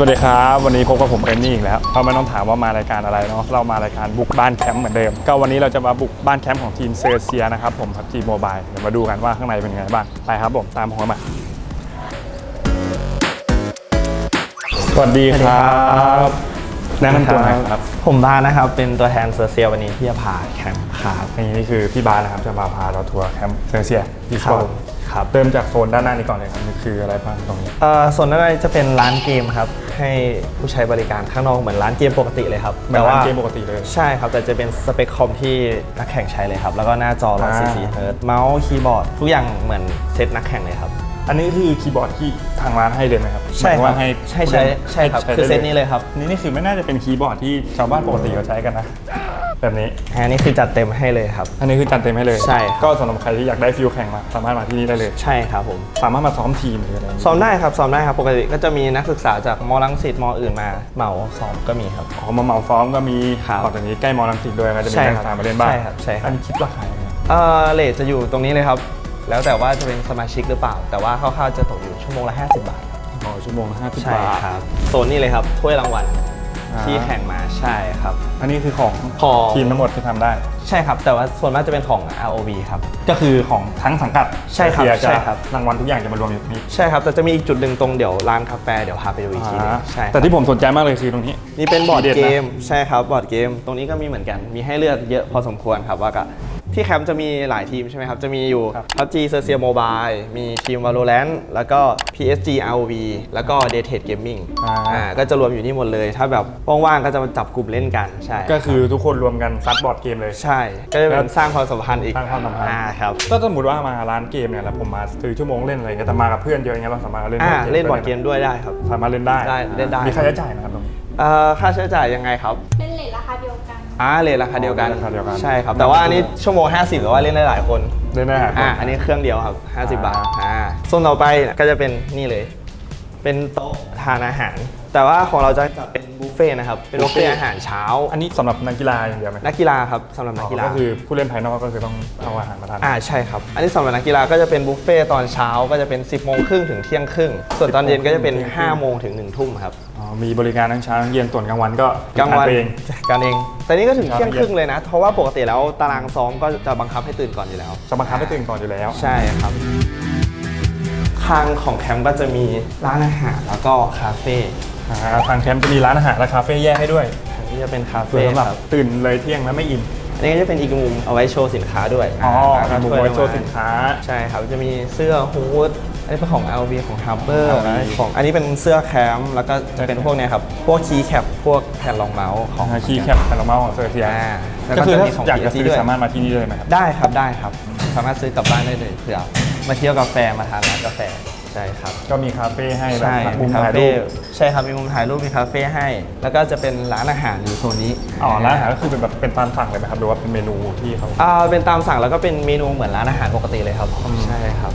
วัสดีครับ วันนี้พบกับผมเรนนี่อีกแล้วก็ไม่ต้องถามว่ามารายการอะไรเนาะเรามารายการบุกบ้านแคมป์เหมือนเดิม ก็วันนี้เราจะมาบุกบ้านแคมป์ของทีมเซอร์เซียนะครับผมพับจีโมบายเดี๋ยวมาดูกันว่าข้างในเป็นไงบ้างไปครับผมตามผมมาสวัสดีครับแนะนำตัวหน่อยครับผมบาสนะครับ เป็นตัวแทนเซอร์เซียวันนี้ที่จะพาแคมป์ครับนี่นี่คือพี่บาสนะครับจะมาพาเราทัวร์แคมป์เซอร์เซียที่ครับโซน ครับ เริ่มจากโซนด้านหน้านี้ก่อนเลยครับนี่คืออะไรบ้างตรงนี้ เอ่อส่วนด้านในจะเป็นร้านเกมครับ ให้ผู้ใช้บริการข้างนอกเหมือนร้านเกมปกติเลยครับเหมือนร้านเกมปกติเลยใช่ครับ แต่จะเป็นสเปคคอมที่นักแข่งใช้เลยครับ แล้วก็หน้าจอ อ่า 144 เฮิร์ตเมาส์คีย์บอร์ดทุกอย่างเหมือนเซตนักแข่งเลยครับ อันนี้คือคีย์บอร์ดที่ทางร้านให้เลยไหมครับใช่หมายถึงครัว่าบให้ใช่ใช่ใช่ครับได้คือเซตนี้เลยครับนี่นี่คือไม่น่าจะเป็นคีย์บอร์ดที่ชาวบ้านปกติเขาใช้กันนะ แบบนี้ อันนี้คือจัดเต็มให้เลยครับ อันนี้คือจัดเต็มให้เลยใช่ครับ ก็สำหรับใครที่อยากได้ฟิลแข่งมา สามารถมาที่นี่ได้เลย ใช่ครับผม สามารถมาซ้อมทีมหรืออะไรย่างงี้ซ้อมได้ครับซ้อมได้ครับ ปกติก็จะมีนักศึกษาจากมอลังสิตมออื่นมาเหมาซ้อมก็มีครับ อ๋อมาเหมาซ้อมก็มีครับออกจากนี้ใกล้มอลังสิตด้วยก็จะมีใช่นักครับศึกษามาเล่นบ้างใช่ครับใช่ครับ อันนี้คิดราคายังไงเอ่อเลทจะอยู่ตรงนี้เลยครับ แล้วแต่ว่าจะเป็นสมาชิกหรือเปล่า แต่ว่าคร่าวๆจะตกอยู่ชั่วโมงละ 50 บาท อ๋อชั่วโมงละห้าสิบใช่บาทครับโซนนี้เลยครับถ้วยรางวัลอ่า ที่แข่งมาใช่ครับ อันนี้คือของของทีมทั้งหมดที่ทำได้ ใช่ครับ แต่ว่าส่วนมากจะเป็นของ ROV ครับ ก็คือของทั้งสังกัดใช่ครับเซียจะใช่ครับ รางวัลทุกอย่างจะมารวมอยู่ตรงนี้ใช่ครับแต่จะมีอีกจุดหนึ่งตรงเดี๋ยวร้านกาแฟเดี๋ยวพาไปดูอีกทีหนึงอ่าใช่ครับ แต่ที่ผมสนใจมากเลยคือตรงนี้ นี่เป็นบอร์ดทีเด็ดเกนะมใช่ครับบอร์ดเกม ตรงนี้ก็มีเหมือนกันมีให้เลือกเยอะพอสมควรครับว่าก็ ที่แคมป์จะมีหลายทีมใช่ไหมครับ จะมีอยู่ครับ PUBG c e r c i a Mobile มีทีม Valorant แล้วก็ PSG ROV แล้วก็ d a t e d Gaming อ่าอ่าก็จะรวมอยู่นี่หมดเลย ถ้าแบบว่างๆก็จะมาจับกลุ่มเล่นกันใช่ก็คือทุกคนรวมกันซัดบอร์ดเกมเลย ใช่ ก็จะเป็นสร้างความสัมพันธ์อีกสร้างความสัมพันธ์อ่าครับถ้าสมมติว่ามาร้านเกมเนี่ยแล้วผมมาซื้อชั่วโมงเล่นอะไรเงี้ยแต่มากับเพื่อนเยอะอย่างเงี้ยเราสามารถเล่นอ่าบอร์ดเกมเล่นบอร์ดเกได้มไหด้วยได้ครับสามารถเล่นได้ได้เล่นได้มีค่าใช้จ่ายไหมครับตรงนี้เอ่อค่าใช้จ่ายยังไงครับ เป็นเลทราคาเดียวกัน อ่าเลทราคาเดียวกันราคาเดียวกัน ใช่ครับ แต่ว่าอันนี้ชั่วโมง 50 แต่ว่าเล่นได้หลายคนเล่นได้หาคนอ่าอันนี้เครื่องเดียวครับ 50 บาทอ่าโซนต่อไปก็จะเป็นนี่เลย เป็นโต๊ะทานอาหาร แต่ว่าของเราจะจัดเป็นบุฟเฟ่ต์นะครับ เป็นบุฟเฟ่ต์อาหารเช้า อันนี้สำหรับนักกีฬาอย่างเดียวไหมนักกีฬาครับสำหรับนักกีฬา ก็คือผู้เล่นภายนอกก็คือต้องเอาอาหารมาทาน อ่าใช่ครับ อันนี้สำหรับนักกีฬาก็จะเป็นบุฟเฟ่ต์ตอนเช้าก็จะเป็น 10โมงครึ่งถึงเที่ยงครึ่ง ส่วนตอนเย็นก็จะเป็น5โมงถึง1ทุ่มครับ อ๋อ มีบริการทั้งเช้าทั้งเย็นส่วนกลางวันก็กลางวันทไปเองการเอง แต่นี่ก็ถึงครับเที่ยงครึ่งเลยนะ เพราะว่าปกติแล้วตารางซ้อมก็จะบังคับให้ตื่นก่อนอยู่แล้ว จะบังคับให้ตื่นก่อนอยู่แล้ว ใช่ครับ ข้างของแคมป์ก็จะมีร้านอาหารแล้วก็คาเฟ่อ่าทางแคมป์จะมีร้านอาหารและคาเฟ่แยกให้ด้วยอันนี้จะเป็นคาเพื่เฟ่อสำหรับครับตื่นเลยเที่ยงแล้วไม่อิ่มอันนี้ก็จะเป็นอีกมุมเอาไว้โชว์สินค้าด้วยอ๋อแล้วก็มีมุมถ้ยไว้โชว์สินค้า ใช่ครับจะมีเสื้อฮูดอันนี้เป็นของ LV ของ Harper LV ของอันนี้เป็นเสื้อแคมป์แล้วก็จะเป็นพวกเนี้ยครับพวกคีย์แคปพวกแผ่นรองเมาส์ของ คีย์แคปคาราเมลของเซอร์เซียอ่าแล้วก็ก็คือจะถ้ามีของอยากจะ PSG ซื้อด้วย สามารถมาที่นี่เลยไหมครับ ได้ครับได้ครับ สามารถซื้อกลับบ้านได้เลยเผื่อ มาเที่ยวกาแฟมาทานร้านกาแฟใช่ครับ ก็มีคาเฟ่ให้แบบใช่มุมีมคาถ่ายเฟ่รูปใช่ครับมีมุมถ่ายรูปมีคาเฟ่ให้ แล้วก็จะเป็นร้านอาหารอยู่โซนนี้อ๋อร้านอาหารก็คือเป็นแบบเป็นตามสั่งเลยไหมครับหรือว่าเป็นเมนูที่เขาอ่าเป็นตามสั่งแล้วก็เป็นเมนูเหมือนร้านอาหารปกติเลยครับใช่ครับ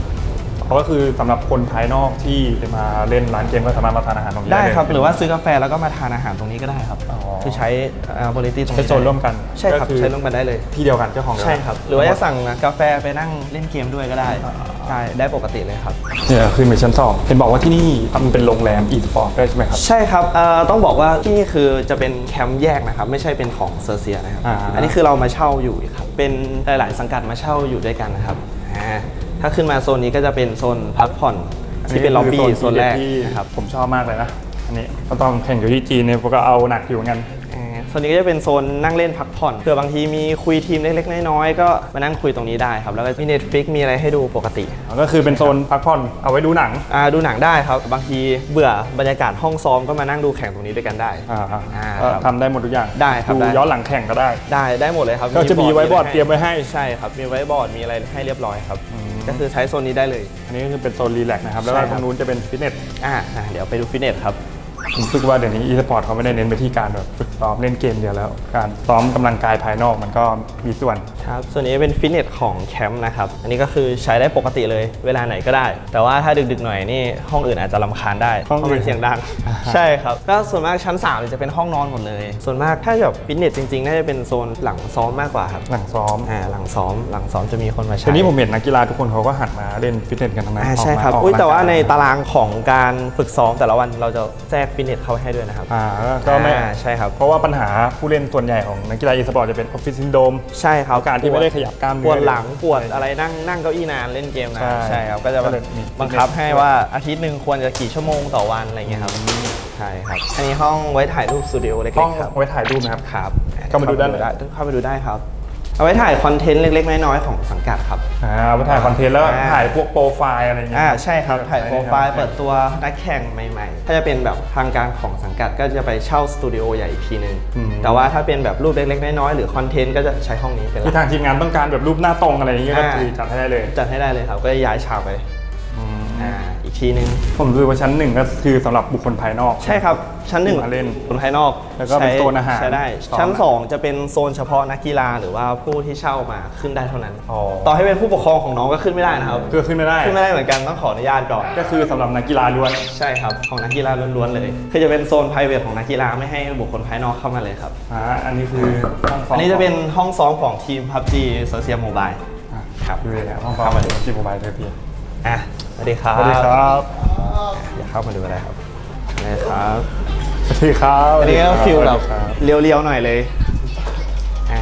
ก็คือสำหรับคนภายนอกที่จะมาเล่นร้านเกมก็สามารถมาทานอาหารตรงนี้ได้เลยครับหรือว่าซื้อกาแฟแล้วก็มาทานอาหารตรงนี้ก็ได้ครับ อ๋อ คือใช้บริตี้ตรงใช้นี้โซนร่วมกันใช่ครับก็คือใช้ร่วมกันได้เลย ที่เดียวกันเจ้าของเดียวใช่กันครับ หรือว่าจะสั่งกาแฟไปนั่งเล่นเกมด้วยก็ได้ได้ได้ปกติเลยครับ เนี่ยขึ้นไปชั้นสองเห็นบอกว่าที่นี่มันเป็นโรงแรมอีสปอร์ตด้วยใช่ไหมครับ ใช่ครับเอ่อต้องบอกว่าที่นี่คือจะเป็นแคมป์แยกนะครับ ไม่ใช่เป็นของเซอร์เซียนะครับอ่าอันนี้คือเรามาเช่าอยู่ครับ เป็นหลาย ๆ สังกัดมาเช่าอยู่ด้วยกันนะครับอ่าถ้าขึ้นมาโซนนี้ก็จะเป็นโซนพักผ่อนที่เป็นล็อบบี้โซนแรกที่นะครับ ผมชอบมากเลยนะ อันนี้ก็ต้องแข่งอยู่ที่จีนเนี่ยผมก็เอาหนักอยู่เหมือนกันอ่า โซนนี้ก็จะเป็นโซนนั่งเล่นพักผ่อนเผื่อบางทีมีคุยทีมเล็กๆ น้อยๆก็มานั่งคุยตรงนี้ได้ครับ แล้วก็มี Netflix มีอะไรให้ดูปกติก็คือเป็นโซนพักผ่อนเอาไว้ดูหนังอ่าดูหนังได้ครับ บางทีเบื่อบรรยากาศห้องซ้อมก็มานั่งดูแข่งตรงนี้ด้วยกันได้อ่าอ่าก็ทำได้หมดทุกอย่างได้ครับดูได้ย้อนหลังแข่งก็ได้ได้ได้หมดเลยครับก็จะมีไว้บอร์ดเตรียมไว้ให้ใช่ครับมีไว้บอร์ดมีอะไรให้เรียบร้อยครับก็คือใช้โซนนี้ได้เลย อันนี้ก็คือเป็นโซนรีแลกซ์นะครับแล้วก็ใช่คตรับรงนู้นจะเป็นฟิตเนสอ่าอ่าเดี๋ยวไปดูฟิตเนสครับ ผมรู้สึกว่าเดี๋ยวนี้อีสปอร์ตเขาไม่ได้เน้นไปที่การแบบฝึกซ้อมเล่นเกมเดียวแล้ว การซ้อมกำลังกายภายนอกมันก็มีส่วน ครับ ส่วนนี้เป็นฟิตเนสของแคมป์นะครับ อันนี้ก็คือใช้ได้ปกติเลยเวลาไหนก็ได้ แต่ว่าถ้าดึกๆหน่อยนี่ห้องอื่นอาจจะรำคาญได้ห้องอื่นเพราะมันเสียงดัง ใช่ครับ ก็ส่วนมากชั้น3เนี่ยจะเป็นห้องนอนหมดเลย ส่วนมากถ้าแบบฟิตเนสจริงๆ น่าจะเป็นโซนหลังซ้อมมากกว่าครับ หลังซ้อม อ่า หลังซ้อม หลังซ้อมจะมีคนมาใช้ทีนี้ผมเห็นนักกีฬาทุกคนเขาก็หันมาเล่นฟิตเนสกันทั้งนั้นอ่าออกใช่มาครับออกอุ้ยแต่ว่าในกำลังกยตารางของการฝึกซ้อมแต่ละวันเราจะแทรกฟิตเนสเข้าให้ด้วยนะครับ อ่า ก็ไม่อ่าใช่ครับ เพราะว่าปัญหาผู้เล่นส่วนใหญ่ของนักกีฬาอีสปอร์ตจะเป็นออฟฟิศซินโดมใช่ครับการที่ไม่ได้ขยับกล้ามเนื้ปอวดหลังปวดอะไรนั่งนั่งเก้าอี้นานเล่นเกมนาใช่นใช่ครับก็จะก็เลยมีบังคับให้ว่าอาทิตย์หนึ่งควรจะกี่ชั่วโมงต่อวันอะไรเงี้ยครับใช่ครับอันนี้ห้องไว้ถ่ายรูปสตูดิโอเล็กห้องๆครับไว้ถ่ายรูปนะครับครับเข้ามาดูด้านไหนเข้ามาดูได้ครับ เอาไว้ถ่ายคอนเทนต์เล็กๆ น้อยๆของสังกัดครับ อ่าเอาไปถ่ายคอนเทนต์แล้วอ่า ถ่ายพวกโปรไฟล์อะไรอย่างเงี้ยอ่าใช่ครับถ่ายโปรไฟล์ใช่เปิดตัวนักแข่งใหม่ๆ ถ้าจะเป็นแบบทางการของสังกัดก็จะไปเช่าสตูดิโอใหญ่อีกทีหนึง อืม แต่ว่าถ้าเป็นแบบรูปเล็กๆ น้อยๆ หรือคอนเทนต์ก็จะใช้ห้องนี้เป็นหที่ลักทางทีมงานต้องการแบบรูปหน้าตรงอะไรอย่างเงี้ยก็อ่า คือจัดให้ได้เลย จัดให้ได้เลยครับ ก็จะย้ายฉากไปอ่าอีก ทีหนึง ผมดูว่าชั้นหนึ่งก็คือสำหรับบุคคลภายนอก ใช่ครับ ชั้นหนึ่งมาเล่นบนภายนอกแล้วก็เป็นใช้โซนอาหารใช้ได้ ต่อชั้น มา2 จะเป็นโซนเฉพาะนักกีฬาหรือว่าผู้ที่เช่ามาขึ้นได้เท่านั้น อ๋อ ต่อให้เป็นผู้ปกครองของน้องก็ขึ้นไม่ได้นะครับ คือขึ้นไม่ได้ ขึ้นไม่ได้เหมือนกันต้องขออนุญาตก่อน ก็คือสำหรับนักกีฬาล้วน ใช่ครับ ของนักกีฬาล้วนๆเลย คือจะเป็นโซน p r i v a t ของนักกีฬาไม่ให้บุคคลภายนอกเข้ามาเลยครับ อ่า อันนี้คือห้องซ้อมอันนี้จะเป็นห้องซ้อมของทีม PUBG Social Mobile อะครับ คือเนี่ยห้องซ้อมเข้ามาดูจีโมบายเทอร์พี อะสวัสดีครับสวัสดีครับอย่าเข้ามาดูก็ได้ครับนะครับสวัสดีครับอันนี้ก็ฟิลแบบสวัสดีครับเรียวๆหน่อยเลยอะ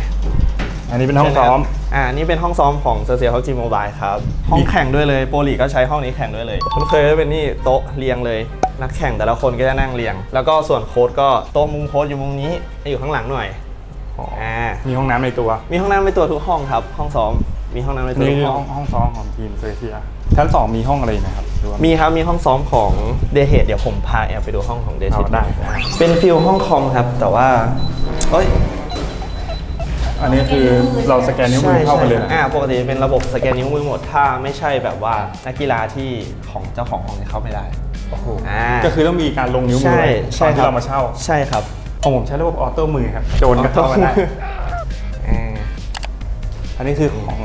อันนี้เป็นห้องซ้อมอ่านี่เป็นห้องซ้อมของเซอร์เซียเขาจีโมบายครับ ห้องแข่งด้วยเลยโปรลีกก็ใช้ห้องนี้แข่งด้วยเลยผมเคยเป็นนี่โต๊ะเรียงเลย นักแข่งแต่ละคนก็จะนั่งเรียง แล้วก็ส่วนโค้ดก็โต๊ะมุมโค้ดอยู่มุมนี้ให้อยู่ข้างหลังหน่อยอ่ามีห้องน้ำในตัว มีห้องน้ำในตัวทุกห้องครับ ห้องซ้อม มีห้องน้ำในตัวนี่ทุกคือห้ห้อองงห้องซ้อมของทีมเซอร์เซีย ชั้นสองมีห้องอะไรไหมครับหรือว่า มีครับ มีห้องซ้อมของเดเทเดี๋ยวผมพาแอบไปดูห้องของเดเทเอาได้ เป็นฟิลห้องคอมครับ แต่ว่าเอ้ยอันนี้คือเราสแกนนิ้วมือเข้าไปเลยใช่อ่าปกติเป็นระบบสแกนนิ้วมือหมดถ้าไม่ใช่แบบว่านักกีฬาที่ของเจ้าของห้องเนี่ยเข้าไม่ได้ โอ้โหอ่า ก็คือต้องมีการลงนิ้วมือใช่ไว้ตใช่อนคที่รับเรามาเช่าใช่ครับ ของผมใช้ระบบออโต้มือครับโจรก็เข้ามาได้ อ่าอันนี้คือของ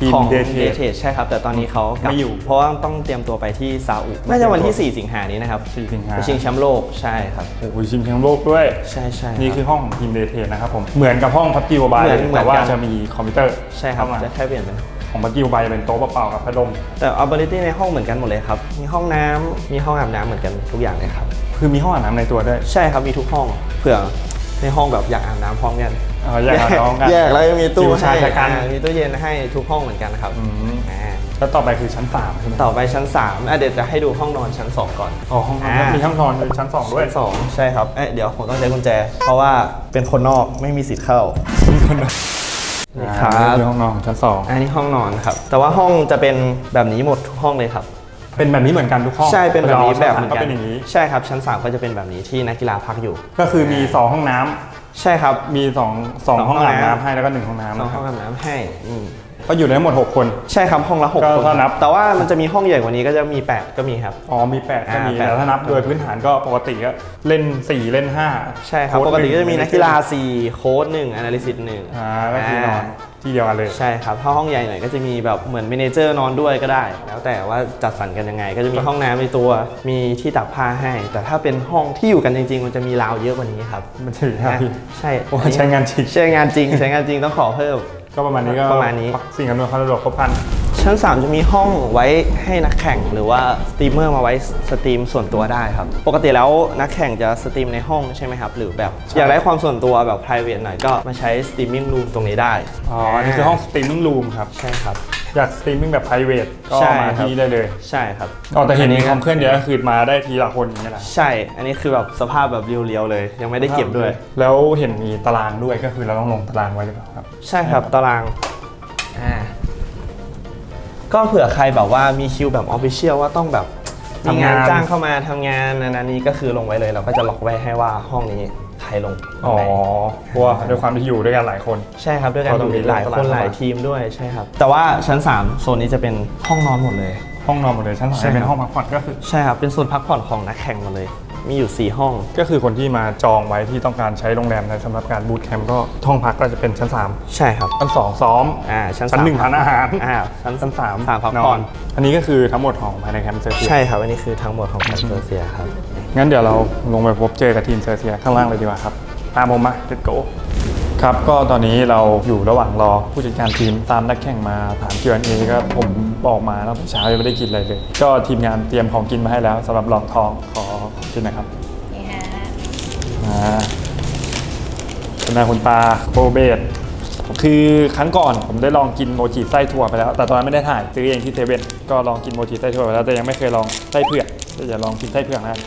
ทีมของเดเดทเทใช่ครับ แต่ตอนนี้เขากลับไม่อยู่เพราะว่าต้องเตรียมตัวไปที่ซาอุน่าจะวันที่ 4 สิงหานี้นะครับ4สิงหา ไปชิงแชมป์โลกใช่ครับ โอ้โหชิงแชมป์โลกด้วย ใช่ใช่นี่รับคือห้องของทีมเดทนะครับผม เหมือนกับห้องพับจีโมบายเหมือนเหมือนแต่ว่ากันจะมีคอมพิวเตอร์ใช่ครับ เข้ามาจะแค่เปลี่ยนเป็น ของพับจีโมบายจะเป็นโต๊ะเปล่าๆกับพัดลม แต่ ability ในห้องเหมือนกันหมดเลยครับ มีห้องน้ำมีห้องอาบน้ำเหมือนกันทุกอย่างเลยครับ คือมีห้องอาบน้ำในตัวด้วย ใช่ครับ มีทุกห้อง เผื่อในห้องแบบอยากอาบน้ำพร้อมกัน อ๋อแยกอาบน้ำกันแยกแล้วยังมีตู้ฟิวชายให้ชายกัน อ่ามีตู้เย็นให้ทุกห้องเหมือนกันครับอืม อ่าแล้วต่อไปคือชั้นสามใช่ไหมต่อไปชั้น3อะเดี๋ยวจะให้ดูห้องนอนชั้น 2 ก่อน อ๋อห้องนอนอ่ามีมีห้องนอนอยู่ชั้นสองด้วยชั้นสองใช่ครับ เอ๊ะเดี๋ยวผมต้องใช้กุญแจ เพราะว่าเป็นคนนอกไม่มีสิทธิ์เข้านี่คอ่ารันี่บคือห้องนอนของชั้นสองอันนี้ห้องนอนครับ แต่ว่าห้องจะเป็นแบบนี้หมดทุกห้องเลยครับ เป็นแบบนี้เหมือนกันทุกห้องใช่เป็นแบบนี้วลาแบบชั้เหมือนก็กันเป็นอย่างนี้ ใช่ครับชั้น3ก็จะเป็นแบบนี้ที่นักกีฬาพักอยู่ ก็คือมีสองห้องน้ำ ใช่ครับ มีสองสองสองห้องห้องอาบน้ำ น้ำให้แล้วก็หนึ่งห้องน้ำสองนะคห้รัอบ งอาบน้ำให้อืม ก็อยู่ได้ทั้งหมดหกคน ใช่ครับห้องละหกก็คนถ้านับ แต่ว่ามันจะมีห้องใหญ่กว่านี้ก็จะมี 8 ก็มีครับ อ๋อมีแปดก็มีอ่าแปด แต่ถ้านับโดยพื้นฐานก็ปกติก็เล่นสี่เล่นห้าใช่ครับโค้ชปกติก็จะมีหงนักกีฬา 4 โค้ด1 analysis 1อ่าก็คือนอนที่เดียวกันเลย ใช่ครับถ้าห้องใหญ่หน่อยก็จะมีแบบเหมือนเมเนเจอร์นอนด้วยก็ได้ แล้วแต่ว่าจัดสรรกันยังไง ก็จะมีห้องน้ำในตัวมีที่ตักผ้าให้ แต่ถ้าเป็นห้องที่อยู่กันจริง ๆ มันจะมีราวเยอะกว่านี้ครับมันถึงครับพี่ใช่โอ้ใช้งานจริง ใช้งานจริงใช้งานจริงต้องขอเพิ่ม ก็ประมาณนี้ก็ประมาณนี้ สิ่งอำนวยความสะดวกครบครันชั้น 3 จะมีห้องไว้ให้นักแข่งหรือว่าสตรีมเมอร์มาไว้สตรีมส่วนตัวได้ครับ ปกติแล้วนักแข่งจะสตรีมในห้องใช่ไหมครับ หรือแบบอยากได้ความส่วนตัวแบบ private หน่อยก็มาใช้สตรีมมิ่งรูมตรงนี้ได้ อ๋อ อันนี้คือห้องสตรีมมิ่งรูมครับ ใช่ครับ อยากสตรีมมิ่งแบบ p r i v a t ก็ใช่มาครับ ที่นี่ได้เลยใช่ครับอ๋อแต่เห็นมีอัความเคลื่อนเยอะก็คือมาได้ทีละคนอย่างเงี้ยแหละใช่ อันนี้คือแบบสภาพแบบเรียวๆเลย ยังไม่ได้เก็บด้วย แล้วเห็นมีตารางด้วยก็คือเราต้องลงตารางไว้หรือเปล่าครับ ใช่ครับตารางอ่าก็เผื่อใครแบบว่ามีคิวแบบออฟฟิเชียลว่าต้องแบบมีงานทำงานจ้างเข้ามาทำงานอันนั้นนี้ก็คือลงไว้เลยเราก็จะล็อกไว้ให้ว่าห้องนี้ ใครลงอ๋อไหนเพราะว่าด้วยความที่อยู่ด้วยกันหลายคน ใช่ครับด้วยกันก็ต้องมีหลายตาครางนหลายเข้ามาทีมด้วยใช่ครับ แต่ว่าชั้น 3 โซนนี้จะเป็นห้องนอนหมดเลย ห้องนอนหมดเลยชั้นสองใช่ครับเป็นห้องพักผ่อนก็คือใช่ครับเป็นโซนพักผ่อนของนักแข่งหมดเลย มีอยู่ 4 ห้อง ก็คือคนที่มาจองไว้ที่ต้องการใช้โรงแรมในสำหรับการบูตแคมป์ก็ห้องพักก็จะเป็นชั้น 3 ใช่ครับ ชั้น 2 ซ้อมอ่าชั้นชั้นสามหนึ่งทานอาหารอ่าชั้นชั้นสามสามพักนผ่ออนนอันนี้ก็คือทั้งหมดของภายในแคมป์เซอร์เซียใช่ครับอันนี้คือทั้งหมดของแคมป์เซอร์เซียครับ งั้นเดี๋ยวเราลงไปพบเจอกับทีมเซอร์เซียข้างล่างเลยดีกว่าครับ ตามผมมา let's go ครับ ก็ตอนนี้เราอยู่ระหว่างรอผู้จัดการทีมตามนักแข่งมาถาม Q&A ก็ผมบอกมาแล้วเช้ายังไม่ได้กินอะไรเลย ก็ทีมงานเตรียมของกินมาให้แล้วสำหรับลองทองขอของกินนะครับนี่ฮะอ่าคุณนาคุณตาโปรเบตคือครั้งก่อนผมได้ลองกินโมจิไส้ถั่วไปแล้ว แต่ตอนนั้นไม่ได้ถ่ายซื้อเองที่เซเว่นก็ลองกินโมจิไส้ถั่วไปแล้วแต่ยังไม่เคยลองไส้เผือกเดี๋ยวจะลองกินไส้เผือกนะ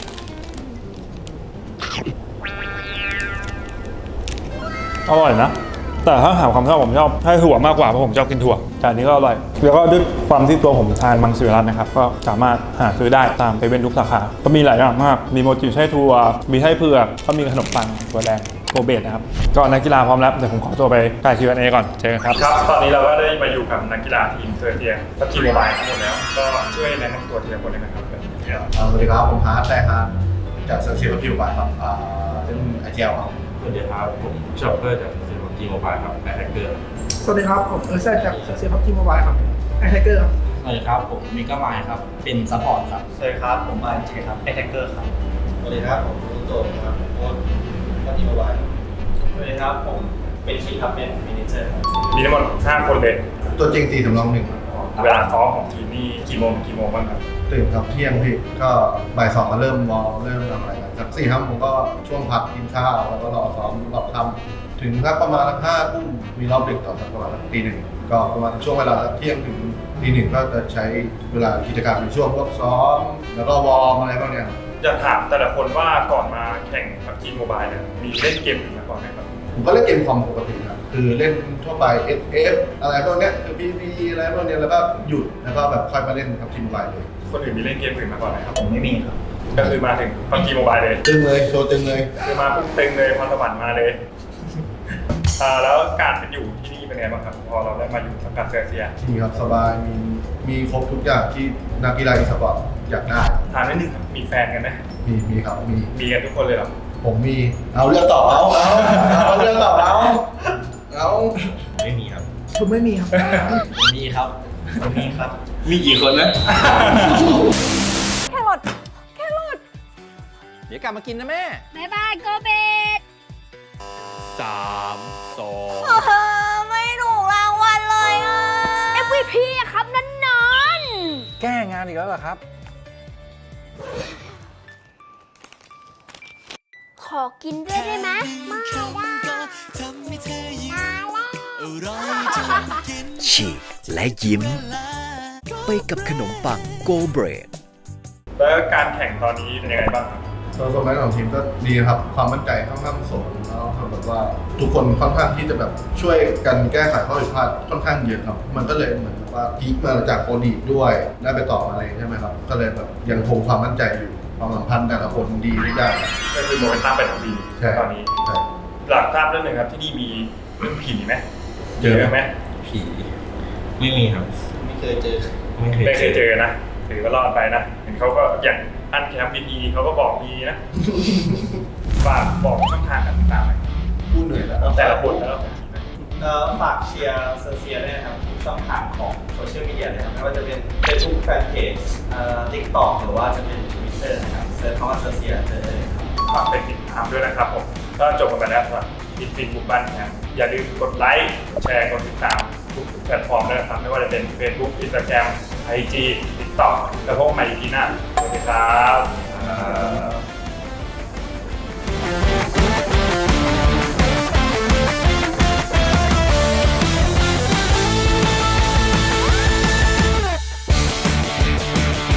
อร่อยนะ แต่ถ้าถามความชอบผมชอบไส้ถั่วมากกว่าเพราะผมชอบกินถั่วแต่อันนี้ก็อร่อย แล้วก็ด้วยความที่ตัวผมทานมังสวิรัตนะครับ ก็สามารถหาซื้อได้ตามเซเว่นทุกสาขา ก็มีหลายอย่างมาก มีโมจิไส้ถั่ว มีไส้เผือก ก็มีขนมปังถั่วแดงโกเบตนะครับก็นักกีฬาพร้อมแล้วเดี๋ยวผมขอตัวไปถ่าย Q&A ก่อนเจอกันครับครับตอนนี้เราก็ได้มาอยู่กับนักกีฬาทีมเซอร์เทียกับทีมโมบายทั้งหมดแล้วก็ช่วยแนะนำตัวทีละคนได้ไหมครับอ่าสวัสดีครับผมฮาร์ดไซฮาร์ดจากเซอร์เซียพิวบายครับอ่าเป็นไอเจลครับ สวัสดีครับ ผมชอปเปอร์จากเซนต์ทีโมบายครับแอทแทกเกอร์สวัสดีครับ ผมเออร์แซดจากเซียพับทีมโมบายครับไอไทเกอร์ครับสวัสดีครับ ผมมิก้าไมค์ครับ เป็นซัพพอร์ตครับ สวัสดีครับ ผมบายเจครับไอแทกเกอร์ครับ สวัสดีครับ ผมรุ่โตครับโค้ชก็ทีมบายสวัสดีครับ ผมเป็นชีครับเป็นมินิเจอร์มีทั้งหมด5คนเลยตัวจริงตีสำรองหนึ่งเวลาซ้อมของทีมนี่กี่โมงถึงกี่โมงบ้างครับตื่นครับเที่ยงพี่ก็บ่ายสองมาเริ่มวอร์มเริ่มทำอะไร กันสักสี่ห้าผมก็ช่วงพักกินข้าวแล้วก็รอซ้อมรอบค่ำถึงสักประมาณห้าทุ่มมีรอบดึกต่อสักประมาณตีหนึ่งก็ประมาณช่วงเวลาเที่ยงถึงตีหนึ่งก็จะใช้เวลากิจกรรมในช่วงพวกซ้อม แล้วก็วอร์มอะไรพวกเนี้ยครับอยากถามแต่ละคนว่าก่อนมาแข่งกับทีมโมบายเนี่ยมีเล่นเกมอื่นมาก่อนไหมครับผมก็เล่นเกมคอมปกติครับคือเล่นทั่วไป SF อะไรพวกเนี้ยคือ PV อะไรพวกเนี้ยแล้วก็หยุดแล้วก็แบบค่อยมาเล่นกับทีมไลน์เลย คนอื่นมีเล่นเกมอื่นมาก่อนไหมครับ ผมไม่มีครับ ก็คือมาถึงพับจีโมบายเลย ตึงเลยโชว์ตึงเลย คือมาปุ๊บเต็งเลยพรสวรรค์มาเลยอ่าแล้วการเป็นอยู่ที่นี่เป็นไงบ้างครับ พอเราได้มาอยู่สังกัดเซอร์เซียมีครับสบาย มี มีครบทุกอย่างที่นักกีฬาอีสปอร์ตอยากได้ ถามนิดนึงครับมีแฟนกันไหมมี มีครับ มี มีกันทุกคนเลยเหรอผมมี เอาเรื่องตอบเอาเอาเอาเรื่องตอบเอาเอาไม่มีครับ ผมไม่มีครับ มีครับ มีครับ มีกี่คนนะ ดี๋ยวกลับมากินนะแม่บายบายโกเบตสามสองเออไม่ถูกรางวัลเลยอะ MVP อะครับนั่นนอนแก้งานอีกแล้วเหรอครับ ขอกินด้วยได้ไหมไม่ได้ฉีกและยิ้ม ไปกับขนมปังโกเบรดแล้วการแข่งตอนนี้เป็นยังไงบ้างครับ ส่วนสมัยของทีมก็ดีนะครับ ความมั่นใจค่อนข้างสูงแล้วก็แบบว่าทุกคนค่อนข้างที่จะแบบช่วยกันแก้ไขข้อผิดพลาดค่อนข้างเยอะครับ มันก็เลยเหมือนกับว่าพีคมาจากโปรลีกด้วยได้ไปต่ออะไรใช่ไหมครับ ก็เลยแบบยังคงความมั่นใจอยู่ความสัมพันธ์แต่ละคนดีทุกอย่างก็คือโมเมนตัมเป็นของดีใช่ตอนนี้ ใช่หลักทราบเรื่องหนึ่งครับที่นี่มีเรื่องผีไหมเจอไหมผีไม่มีครับ ไม่เคยเจอไม่เคยไม่เคยเจอนะถือว่ารอดไปนะเห็นเขาก็อย่าง อันแคมป์พีเขาก็บอกดีนะ ฝากบอกช่องทางการติดตามหน่อยพูดเหนื่อยแล้วแต่ละคนแล้วของทีมนะก็ฝากเชียร์เซอร์เซียด้วยนะครับทุกช่องทางของโซเชียลมีเดียเลยครับไม่ว่าจะเป็น Facebook Fanpage เอ่อ TikTok หรือว่าจะเป็น Twitter นะครับเซิร์ชคำว่าเซอร์เซียเจอเลยครับ ฝากไปติดตามด้วยนะครับผมก็จบกันไปแล้วสำหรับอินฟินบุกบ้านแคมป์อย่าลืมกดไลค์กดแชร์กดติดตามทุกแพลตฟอร์มด้วยนะครับไม่ว่าจะเป็น Facebook Instagram IG TikTok แล้วพบกันใหม่อีพีหน้าสวัสดี ครับ